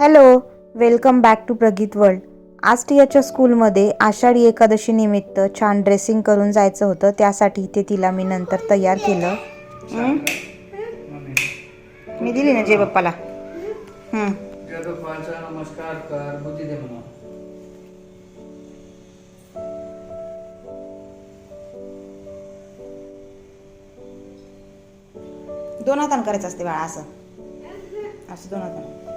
Hello welcome back to Prageet world. आज टियाच्या स्कूलमध्ये आषाढी एकादशी निमित्त छान ड्रेसिंग करून जायचं होतं त्यासाठी ते तिला मी नंतर तयार केलं. मी दिली ना जे बाप्पाला. नमस्कार कर बुद्धी दे दोन हातानं करायचं असते बाळा असं. असं दोन हातानं.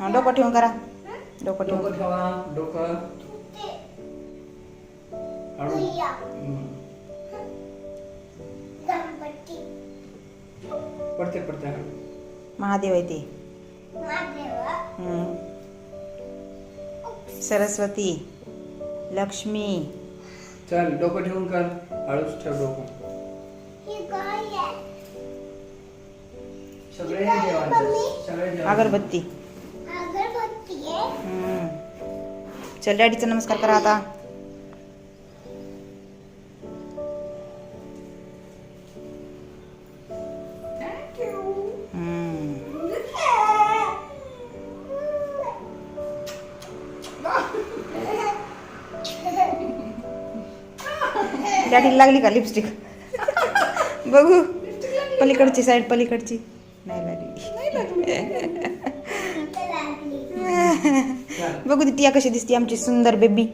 हा डोकं ठेवून करा. डोकं ठेवून. डोकं ठेवा डोकं. हळू. पडते पडते. महादेव आहे ते. सरस्वती लक्ष्मी. चल डोकं ठेवून कर. हळूच ठेव डोकं. सगळे देवांचं. सगळे देवांचं. अगरबत्ती. हं. चल डॅडीचा नमस्कार करा आता. डॅडीला लागली का लिपस्टिक? बघू. पलीकडची साईड पलीकडची. नाही लागली. बघू ती टिया कशी दिसते आमची सुंदर बेबी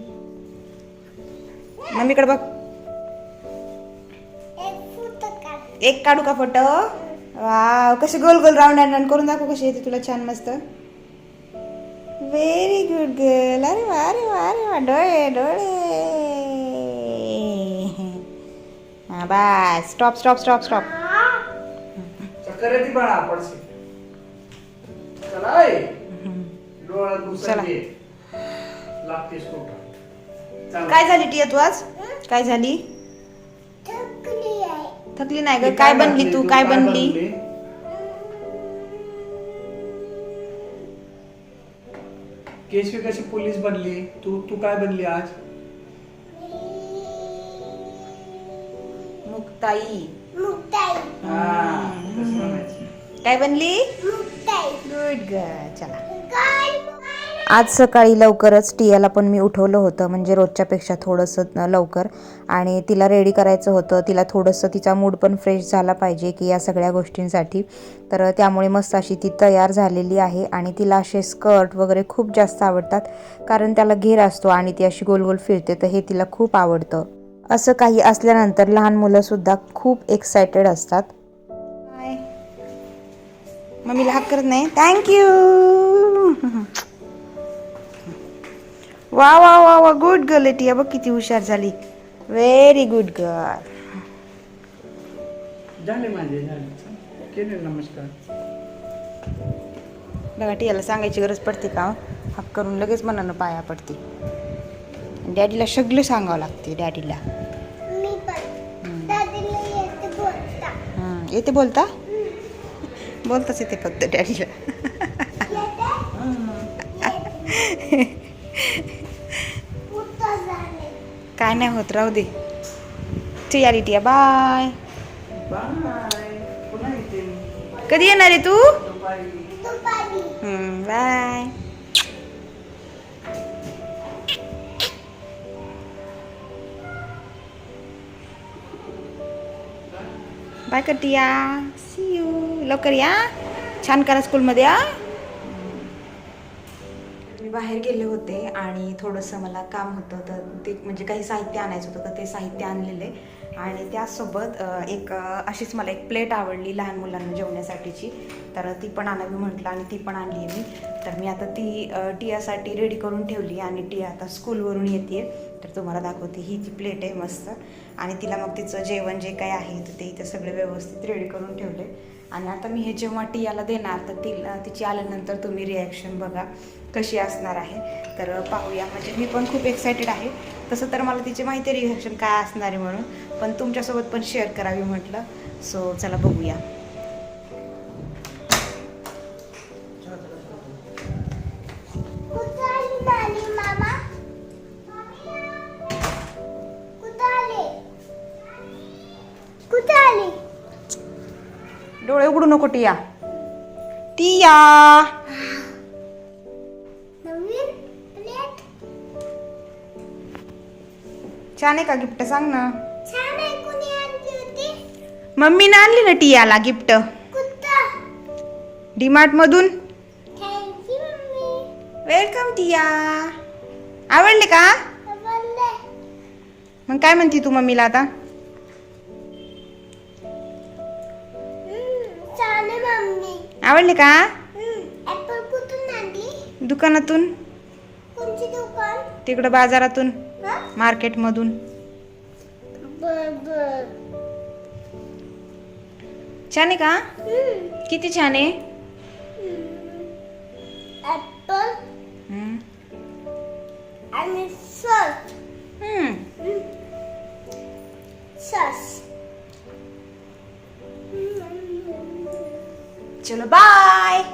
मम्मीकडे बघ. एक काढू. का फोटो? वाव कसे गोल गोल राऊंड अँड करून दाखव कशी येते तुला छान मस्त. व्हेरी गुड गर्ल अरे वा अरे वा अरे वा डोळे डोळे. हा बस. स्टॉप स्टॉप स्टॉप स्टॉप चक्कर येते बाळा पडसे चला चला. काय झाली टिया तू आज? काय झाली? थकली नाही ग. ती काय बनली तू? काय बनली? केशवी कशी पोलीस बनली? तू तू काय बनली आज? मुक्ताई. हा, तसं म्हणायचं. काय बनली? गुड गर्ल चला. आज सकाळी लवकरच टियाला पण मी उठवलं होतं म्हणजे रोजच्यापेक्षा थोडंसं लवकर. आणि तिला रेडी करायचं होतं तिला थोडंसं तिचा मूड पण फ्रेश झाला पाहिजे की या सगळ्या गोष्टींसाठी. तर त्यामुळे मस्त अशी ती तयार झालेली आहे आणि तिला असे स्कर्ट वगैरे खूप जास्त आवडतात कारण त्याला घेर असतो आणि ती अशी गोल गोल फिरते तर हे तिला खूप आवडतं. असं काही असल्यानंतर लहान मुलंसुद्धा खूप एक्सायटेड असतात. मम्मीला हाक करत नाही. थँक्यू वा वा वा वा गुड गर्ल टिया. बघ किती हुशार झाली. व्हेरी गुड गर्ल झाले माझे झाले. चल. केले नमस्कार. बघा टियाला सांगायची गरज पडते का? हो? हाक करून लगेच मनानं पाया पडते. डॅडीला सगळं सांगावं लागते डॅडीला हं, येते बोलता. बोलताच येते फक्त डॅडीला काय नाही होत राहू दे. ठीक रे टिया बाय कधी येणार आहे तू? Bye bye Katiya. See you लवकर या. छान करा स्कूलमध्ये या बाहेर गेले होते आणि थोडंसं मला काम होतं तर ते म्हणजे काही साहित्य आणायचं होतं तर ते साहित्य आणलेले. आणि त्यासोबत एक अशीच मला एक प्लेट आवडली लहान मुलांना जेवण्यासाठीची. तर ती पण आणावी म्हटलं आणि ती पण आणली मी. तर मी आता ती टियासाठी रेडी करून ठेवली आणि टिया आता स्कूलवरून येते. तर तुम्हाला दाखवते ही ती प्लेट आहे मस्त. आणि तिला मग तिचं जेवण जे काही आहे तर ते इथं सगळे व्यवस्थित रेडी करून ठेवले. आणि आता मी हे जेव्हा टियाला देणार तर ती तिची आल्यानंतर तुम्ही रिॲक्शन बघा कशी असणार आहे. तर पाहूया. म्हणजे मी पण खूप एक्सायटेड आहे. तसं तर मला तिची माहिती आहे रिॲक्शन काय असणार आहे म्हणून. पण तुमच्यासोबत पण शेअर करावी म्हटलं. सो चला बघूया. डोळे उघडू नको टिया. टिया. नवीन प्लेट छान आहे का गिफ्ट सांग ना. छान आहे कुणी आणली होती? मम्मीनं आणली ना टियाला गिफ्ट कुत्ता डीमार्ट मधून थँक्यू मम्मी. वेलकम टिया. आवडले का? मग काय म्हणती तू मम्मीला आता? आवडले का? ऍपल कुठून आणली? दुकानातून. कोणची दुकान? तिकडं बाजारातून हा? मार्केटमधून. बर बर. छान आहे का? किती छान आहे. ऍपल. आणि सॉस चलो बाय